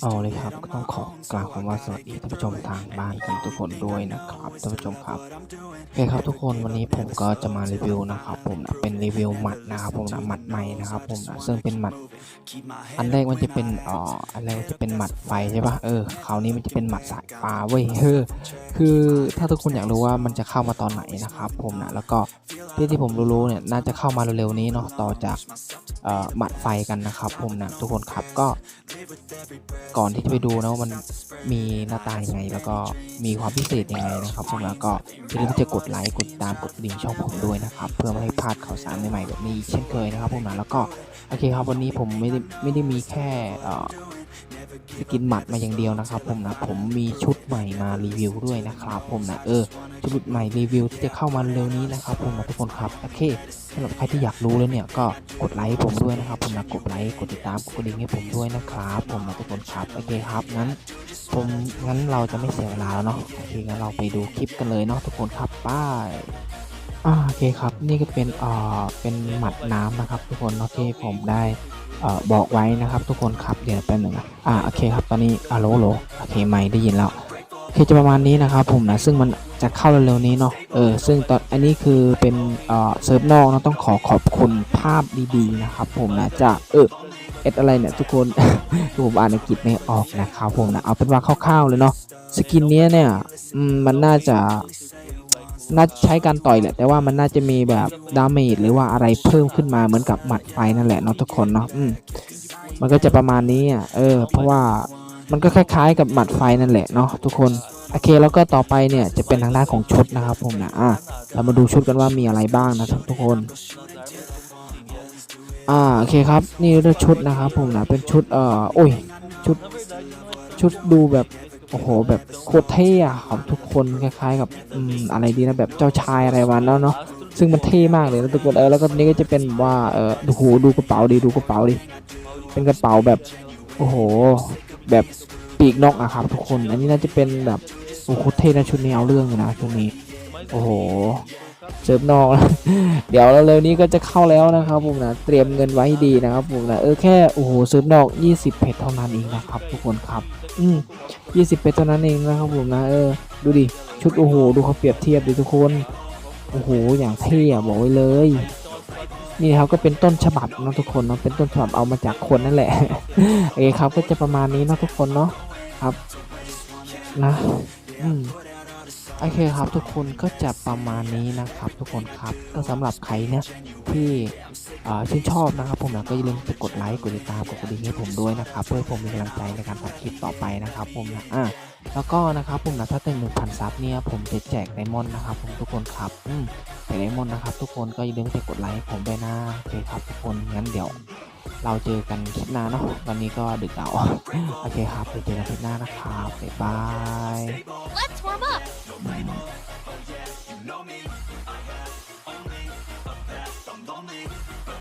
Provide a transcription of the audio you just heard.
เอาเลยครับก็ต้องขอกล่าวคำว่าสวัสดีท่านผู้ชมทางบ้านกันทุกคนด้วยนะครับท่านผู้ชมครับโอเคครับทุกคนวันนี้ผมก็จะมารีวิวนะครับ ผมนะเป็นรีวิวหมัดนะครับผมนะหมัดใหม่นะครับผมนะซึ่งเป็นหมัด อันแรกมันจะเป็นอ่ออันแรกมันจะเป็นหมัดไฟใช่ปะเออคราวนี้มันจะเป็นหมัดสายฟ้าเว้ยเออคือถ้าทุกคนอยากรู้ว่ามันจะเข้ามาตอนไหนนะครับ ผมนะแล้วก็ที่ที่ผมรู้ๆเนี่ยน่าจะเข้ามาเร็วๆนี้เนาะต่อจากเอ่อหมัดไฟกันนะครับ ผมนะทุกคนครับก็ก่อนที่จะไปดูนะว่ามันมีหน้าตายังไง แล้วก็มีความพิเศษยังไงนะครับผมแล้วก็อย่าลืมที่จะกดไลค์กดตามกดดิ่งช่องผมด้วยนะครับ เพื่อไม่ให้พลาดข่าวสารใหม่ๆแบบนี้เช่นเคยนะครับผมนะแล้วก็โอเคครับวันนี้ผมไม่ได้ไม่ได้มีแค่ สกินหมัดมาอย่างเดียวนะครับ ผมนะผมมีชุดใหม่มารีวิวด้วยนะครับ ผมนะเออชุดใหม่รีวิวที่จะเข้ามาเร็วนี้นะครับ ผมนะทุกคนครับโอเคสำหรับใครที่อยากรู้แล้วเนี่ยก็กดไลค์ผมด้วยนะครับ ผมนะกดไลค์กดติดตามกดกระดิ่งให้ผมด้วยนะครับ ผมนะทุกคนครับโอเคครับงั้น ผมงั้นเราจะไม่เสียเวลาแล้วเนาะโอเคงั้นเราไปดูคลิปกันเลยเนาะทุกคนครับไป้ายอ่าโอเคครับ นี่ก็เป็นเอ่อเป็นหมัดน้ำนะครับ ทุกคนเนาะที่ผมได้ บอกไว้นะครับทุกคนครับเดี๋ยวแป๊บหนึ่งนะอ่าโอเคครับตอนนี้อ่าโลโลโอเคไม่ได้ยินแล้วโอเคจะประมาณนี้นะครับผมนะซึ่งมันจะเข้าเร็วๆนี้เนาะเออซึ่งตอนอันนี้คือเป็นเอ่อเซิร์ฟนอกเนาะต้องขอขอบคุณภาพดีๆนะครับผมนะจากเออเอ็ดอะไรเนี่ยทุกคนผมอ่านอังกฤษไม่ออกนะครับผมนะเอาเป็นว่าคร่าวๆเลยเนาะสกินเนี้ยเนี่ยมันน่าจะ น่าใช้การต่อยแหละ แต่ว่ามันน่าจะมีแบบดาเมจหรือว่าอะไรเพิ่มขึ้นมาเหมือนกับหมัดไฟนั่นแหละเนาะทุกคนเนาะอืมมันก็จะประมาณนี้อะเออ เพราะว่ามันก็คล้ายๆกับหมัดไฟนั่นแหละเนาะทุกคนโอเคแล้วก็ต่อไปเนี่ยจะเป็นทางด้านของชุดนะครับผมนะอะเรามาดูชุดกันว่ามีอะไรบ้างนะครับทุกคนอ่าโอเคครับนี่เรื่องชุดนะครับผมนะเป็นชุดเอ่อโอ้ยชุดชุดดูแบบ โอ้โห แบบโคตรเท่อะครับทุกคนคล้ายๆ กับอืมอะไรดีนะแบบเจ้าชายอะไรวันแล้วเนาะซึ่งมันเท่มากเลยนะทุกคนเออแล้วก็นี่ก็จะเป็นว่าเออโอ้โหดูกระเป๋าดิดูกระเป๋าดิเป็นกระเป๋าแบบโอ้โห แบบปีกนกอะครับ ทุกคน อันนี้น่าจะเป็นแบบโอ้โหเท่นะชุดนี้เอาเรื่องอยู่นะชุดนี้ โอ้โห เซิร์ฟนอกเดี๋ยวเร็วๆนี้ก็จะเข้าแล้วนะครับผมนะเตรียมเงินไว้ดีนะครับผมนะเออแค่โอ้โหซื้อนอก 20 เพชรเท่านั้นเองนะครับ ทุกคนครับอืม20 เพชรเท่านั้นเองนะครับผมนะเออดูดิชุดโอ้โหดูเขาเปรียบเทียบดิทุกคนโอ้โหอย่างเท่บอกไว้เลยนี่ครับก็เป็นต้นฉบับนะทุกคนเนาะเป็นต้นฉบับเอามาจากคนนั่นแหละโอเคครับก็จะประมาณนี้นะทุกคนเนาะครับนะอืม โอเคครับทุกคนก็จะประมาณนี้นะครับ ทุกคนครับก็สำหรับใครเนี่ยที่ชื่นชอบนะครับ ผมนะก็อย่าลืมไปกดไลค์กดติดตามกดกระดิ่งให้ผมด้วยนะครับ เพื่อให้ผมมีกำลังใจในการทำคลิปต่อไปนะครับ ผมนะอะแล้วก็นะครับผมนะถ้าถึงหนึ่งพันซับเนี่ยผมจะแจกไดมอนด์นะครับ ผมทุกคนครับอืมแจกไดมอนด์นะครับ ทุกคนก็อย่าลืมไปกดไลค์ผมด้วยนะโอเคครับทุกคนงั้นเดี๋ยวเราเจอกันคลิปหน้าเนาะตอนนี้ก็ดึกแล้วโอเคครับเดี๋ยวเจอกันคลิปหน้านะครับบ๊ายบาย